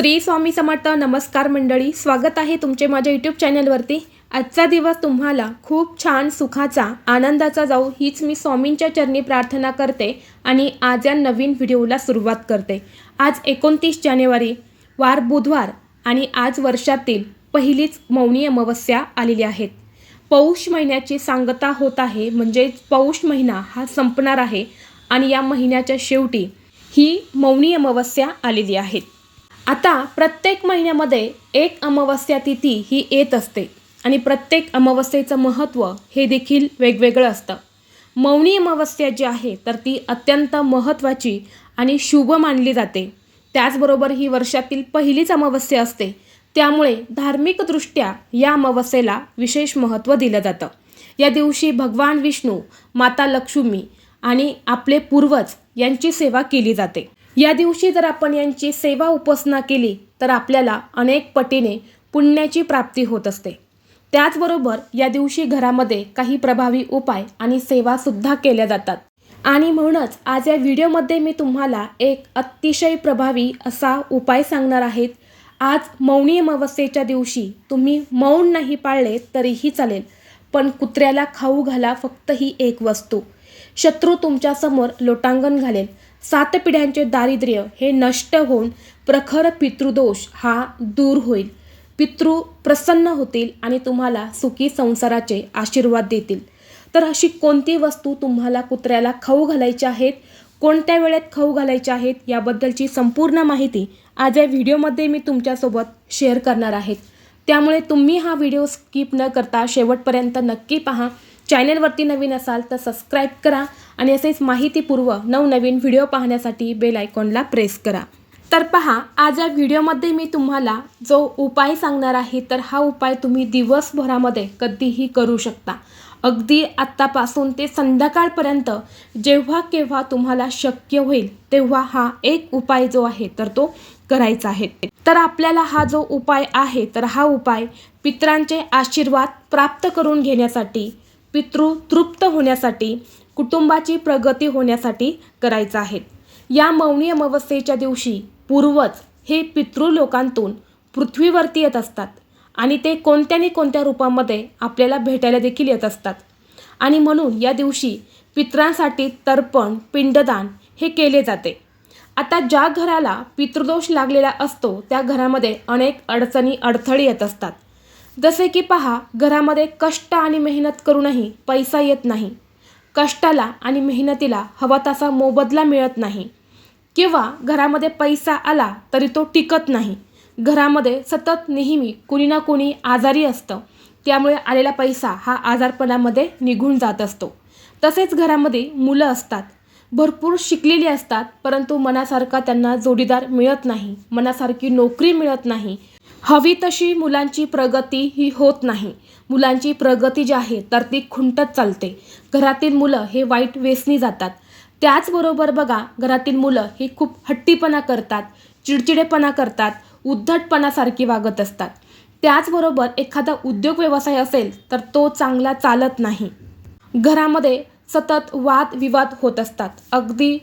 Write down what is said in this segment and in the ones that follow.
श्री स्वामी समर्थ नमस्कार मंडळी स्वागत आहे तुमचे माझ्या यूट्यूब चॅनलवरती आजचा दिवस तुम्हाला खूप छान सुखाचा आनंदाचा जाऊ हीच मी स्वामींच्या चरणी प्रार्थना करते आणि आज या नवीन व्हिडिओला सुरुवात करते. आज एकोणतीस जानेवारी वार बुधवार आणि आज वर्षातील पहिलीच मौनी अमावस्या आलेली आहेत. पौष महिन्याची सांगता होत आहे म्हणजेच पौष महिना हा संपणार आहे आणि या महिन्याच्या शेवटी ही मौनी अमावस्या आलेली आहेत आता प्रत्येक महिन्यामध्ये एक अमावस्या तिथी ही येत असते आणि प्रत्येक अमावस्येचं महत्त्व हे देखील वेगवेगळं असतं. मौनी अमावस्या जी आहे तर ती अत्यंत महत्त्वाची आणि शुभ मानली जाते. त्याचबरोबर ही वर्षातील पहिलीच अमावस्या असते. त्यामुळे धार्मिकदृष्ट्या या अमावस्येला विशेष महत्त्व दिलं जातं. या दिवशी भगवान विष्णू माता लक्ष्मी आणि आपले पूर्वज यांची सेवा केली जाते. या दिवशी जर आपण यांची सेवा उपासना केली तर आपल्याला अनेक पटीने पुण्याची प्राप्ती होत असते. त्याचबरोबर या दिवशी घरामध्ये काही प्रभावी उपाय आणि सेवासुद्धा केल्या जातात. आणि म्हणूनच आज या व्हिडिओमध्ये मी तुम्हाला एक अतिशय प्रभावी असा उपाय सांगणार आहेत. आज मौनी अमावस्येच्या दिवशी तुम्ही मौन नाही पाळले तरीही चालेल पण कुत्र्याला खाऊ घाला फक्त ही एक वस्तू. शत्रू तुमच्यासमोर लोटांगण घालेल सात पिढ्यांचे दारिद्र्य हे नष्ट होऊन प्रखर पितृदोष हा दूर होईल. पितृ प्रसन्न होतील आणि तुम्हाला सुखी संसाराचे आशीर्वाद देतील. तर अशी कोणती वस्तू तुम्हाला कुत्र्याला खाऊ घालायच्या आहेत? कोणत्या वेळेत खाऊ घालायच्या आहेत? याबद्दलची संपूर्ण माहिती आज या व्हिडिओमध्ये मी तुमच्यासोबत शेअर करणार आहेत त्यामुळे तुम्ही हा व्हिडिओ स्किप न करता शेवटपर्यंत नक्की पहा. चॅनलवरती नवीन असाल तर सबस्क्राईब करा आणि असेच माहितीपूर्व नवनवीन व्हिडिओ पाहण्यासाठी बेल आयकॉनला प्रेस करा. तर पहा आज या व्हिडिओमध्ये मी तुम्हाला जो उपाय सांगणार आहे तर हा उपाय तुम्ही दिवसभरामध्ये कधीही करू शकता. अगदी आत्तापासून ते संध्याकाळपर्यंत जेव्हा केव्हा तुम्हाला शक्य होईल तेव्हा हा एक उपाय जो आहे तर तो करायचा आहे. तर आपल्याला हा जो उपाय आहे तर हा उपाय पित्रांचे आशीर्वाद प्राप्त करून घेण्यासाठी पितृ तृप्त होण्यासाठी कुटुंबाची प्रगती होण्यासाठी करायचा आहे. या मौनी अमावस्येच्या दिवशी पूर्वज हे पितृलोकांतून पृथ्वीवरती येत असतात आणि ते कोणत्या कोणत्या रूपामध्ये आपल्याला भेटायला देखील येत असतात. आणि म्हणून या दिवशी पित्रांसाठी तर्पण पिंडदान हे केले जाते. आता ज्या घराला पितृदोष लागलेला असतो त्या घरामध्ये अनेक अडचणी अडथळे येत असतात. जसे की पहा घरामध्ये कष्ट आणि मेहनत करूनही पैसा येत नाही. कष्टाला आणि मेहनतीला हवा तसा मोबदला मिळत नाही. किंवा घरामध्ये पैसा आला तरी तो टिकत नाही. घरामध्ये सतत नेहमी कुणी ना कुणी आजारी असतं. त्यामुळे आलेला पैसा हा आजारपणामध्ये निघून जात असतो. तसेच घरामध्ये मुलं असतात. भरपूर शिकलेली असतात परंतु मनासारखा त्यांना जोडीदार मिळत नाही. मनासारखी नोकरी मिळत नाही. हवी तशी मुलांची प्रगती ही होत नाही. मुलांची प्रगती जी आहे तर ती खुंटत चालते. घरातील मुलं हे वाईट वेसनी जातात. त्याचबरोबर बघा घरातील मुलं ही खूप हट्टीपणा करतात चिडचिडेपणा करतात उद्धटपणासारखी वागत असतात. त्याचबरोबर एखादा उद्योग व्यवसाय असेल तर तो चांगला चालत नाही. घरामध्ये सतत वाद विवाद होत असतात. अगदी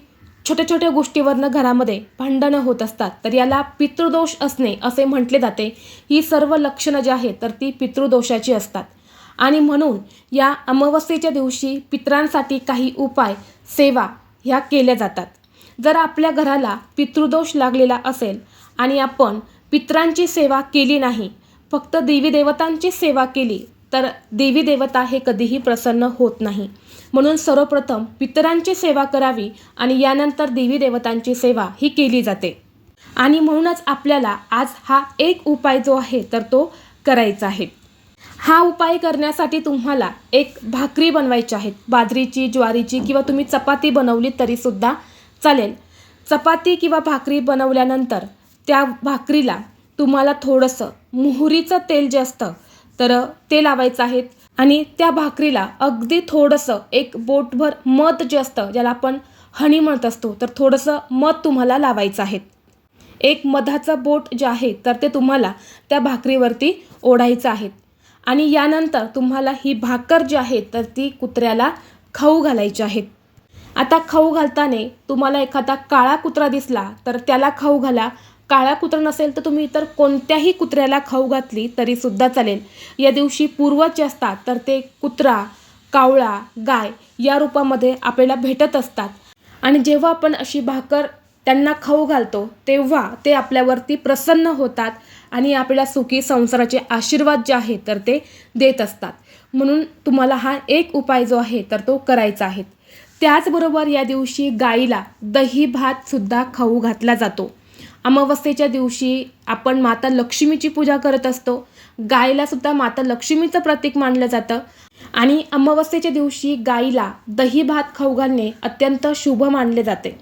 छोट्या छोट्या गोष्टीवरनं घरामध्ये भांडणं होत असतात तर याला पितृदोष असणे असे म्हटले जाते. ही सर्व लक्षणं जी आहेत तर ती पितृदोषाची असतात. आणि म्हणून या अमावस्येच्या दिवशी पित्रांसाठी काही उपाय सेवा ह्या केल्या जातात. जर आपल्या घराला पितृदोष लागलेला असेल आणि आपण पित्रांची सेवा केली नाही फक्त देवी देवतांची सेवा केली तर देवी देवता हे कधीही प्रसन्न होत नाही. म्हणून सर्वप्रथम पितरांची सेवा करावी आणि यानंतर देवी देवतांची सेवा ही केली जाते. आणि म्हणूनच आपल्याला आज हा एक उपाय जो आहे तर तो करायचा आहे. हा उपाय करण्यासाठी तुम्हाला एक भाकरी बनवायची आहे. बाजरीची ज्वारीची किंवा तुम्ही चपाती बनवली तरीसुद्धा चालेल. चपाती किंवा भाकरी बनवल्यानंतर त्या भाकरीला तुम्हाला थोडंसं मोहरीचं तेल जे असतं तर ते लावायचं आहेत. आणि त्या भाकरीला अगदी थोडंसं एक बोटभर मध जे असतं ज्याला आपण हनी म्हणत असतो तर थोडंसं मध तुम्हाला लावायचं आहे एक मधाचं बोट जे आहे तर ते तुम्हाला त्या भाकरीवरती ओढायचं आहे आणि यानंतर तुम्हाला ही भाकर जी आहे तर ती कुत्र्याला खाऊ घालायची आहेत. आता खाऊ घालताना तुम्हाला एखादा काळा कुत्रा दिसला तर त्याला खाऊ घाला. काळा कुत्रा नसेल तर तुम्ही इतर कोणत्याही कुत्र्याला खाऊ घातली तरीसुद्धा चालेल. या दिवशी पूर्वज जे असतात तर ते कुत्रा कावळा गाय या रूपामध्ये आपल्याला भेटत असतात. आणि जेव्हा आपण अशी भाकर त्यांना खाऊ घालतो तेव्हा ते आपल्यावरती प्रसन्न होतात आणि आपल्या सुखी संसाराचे आशीर्वाद जे आहे तर ते देत असतात. म्हणून तुम्हाला हा एक उपाय जो आहे तर तो करायचा आहे. त्याचबरोबर या दिवशी गाईला दही भातसुद्धा खाऊ घातला जातो. अमावस्येच्या दिवशी आपण माता लक्ष्मीची पूजा करत असतो. गायला सुद्धा माता लक्ष्मीचं प्रतीक मानलं जातं. आणि अमावस्येच्या दिवशी गायीला दही भात खाऊ घालणे अत्यंत शुभ मानले जाते.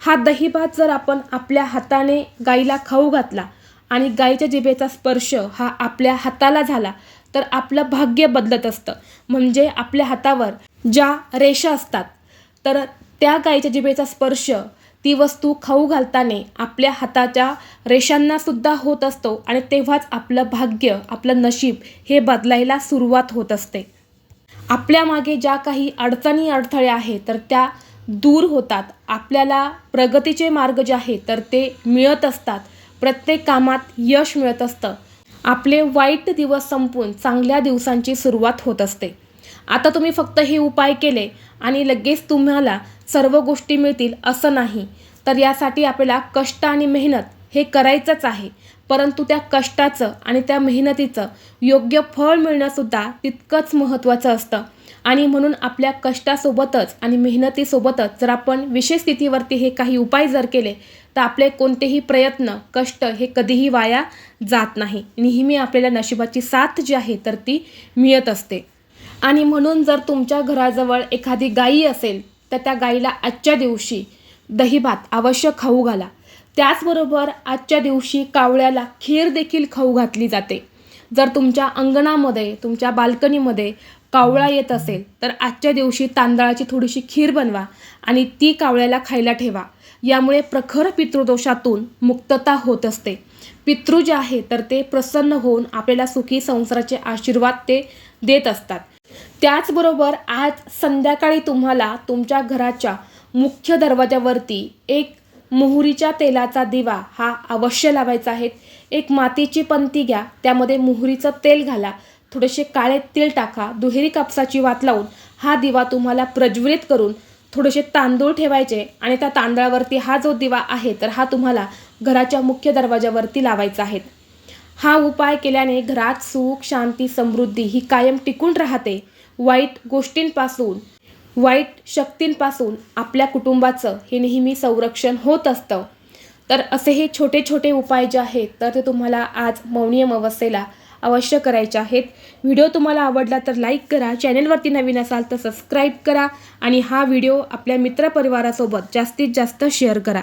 हा दही भात जर आपण आपल्या हाताने गाईला खाऊ घातला आणि गाईच्या जिभेचा स्पर्श हा आपल्या हाताला झाला तर आपलं भाग्य बदलत असतं. म्हणजे आपल्या हातावर ज्या रेषा असतात तर त्या गाईच्या जिभेचा स्पर्श ती वस्तू खाऊ घालताना आपल्या हाताच्या रेषांना सुद्धा होत असतो आणि तेव्हाच आपलं भाग्य आपलं नशीब हे बदलायला सुरुवात होत असते. आपल्या मागे ज्या काही अडचणी अडथळे आहेत तर त्या दूर होतात. आपल्याला प्रगतीचे मार्ग जे आहे तर ते मिळत असतात. प्रत्येक कामात यश मिळत असतं. आपले वाईट दिवस संपून चांगल्या दिवसांची सुरुवात होत असते. आता तुम्ही फक्त हे उपाय केले आणि लगेच तुम्हाला सर्व गोष्टी मिळतील असं नाही. तर यासाठी आपल्याला कष्ट आणि मेहनत हे करायचंच आहे. परंतु त्या कष्टाचं आणि त्या मेहनतीचं योग्य फळ मिळणंसुद्धा तितकंच महत्त्वाचं असतं. आणि म्हणून आपल्या कष्टासोबतच आणि मेहनतीसोबतच जर आपण विशेष स्थितीवरती हे काही उपाय जर केले तर आपले कोणतेही प्रयत्न कष्ट हे कधीही वाया जात नाही. नेहमी आपल्याला नशिबाची साथ जी आहे तर ती मिळत असते. आणि म्हणून जर तुमच्या घराजवळ एखादी गाई असेल तर त्या गाईला आजच्या दिवशी दही भात अवश्य खाऊ घाला. त्याचबरोबर आजच्या दिवशी कावळ्याला खीर देखील खाऊ घातली जाते. जर तुमच्या अंगणामध्ये तुमच्या बाल्कनीमध्ये कावळा येत असेल तर आजच्या दिवशी तांदळाची थोडीशी खीर बनवा आणि ती कावळ्याला खायला ठेवा. यामुळे प्रखर पितृदोषातून मुक्तता होत असते. पितृ जे आहे तर ते प्रसन्न होऊन आपल्याला सुखी संसाराचे आशीर्वाद ते देत असतात. त्याचबरोबर आज संध्याकाळी तुम्हाला तुमच्या घराच्या मुख्य दरवाजावरती एक मोहरीच्या तेलाचा दिवा हा अवश्य लावायचा आहे. एक मातीची पंती घ्या त्यामध्ये मोहरीचं तेल घाला थोडेसे काळे तेल टाका दुहेरी कापसाची वात लावून हा दिवा तुम्हाला प्रज्वलित करून थोडेसे तांदूळ ठेवायचे आणि त्या तांदळावरती हा जो दिवा आहे तर हा तुम्हाला घराच्या मुख्य दरवाजावरती लावायचा आहे. हा उपाय केल्याने घरात सुख शांती समृद्धी ही कायम टिकून राहते. वाईट गोष्टींपासून वाईट शक्तींपासून आपल्या कुटुंबाचं हे नेहमी संरक्षण होत असतं. तर असे हे छोटे छोटे उपाय जे आहेत तर ते तुम्हाला आज मौनी अमावस्येला अवश्य करायचे आहेत. व्हिडिओ तुम्हाला आवडला तर लाईक करा चॅनलवरती नवीन असाल तर सबस्क्राईब करा आणि हा व्हिडिओ आपल्या मित्रपरिवारासोबत जास्तीत जास्त शेअर करा.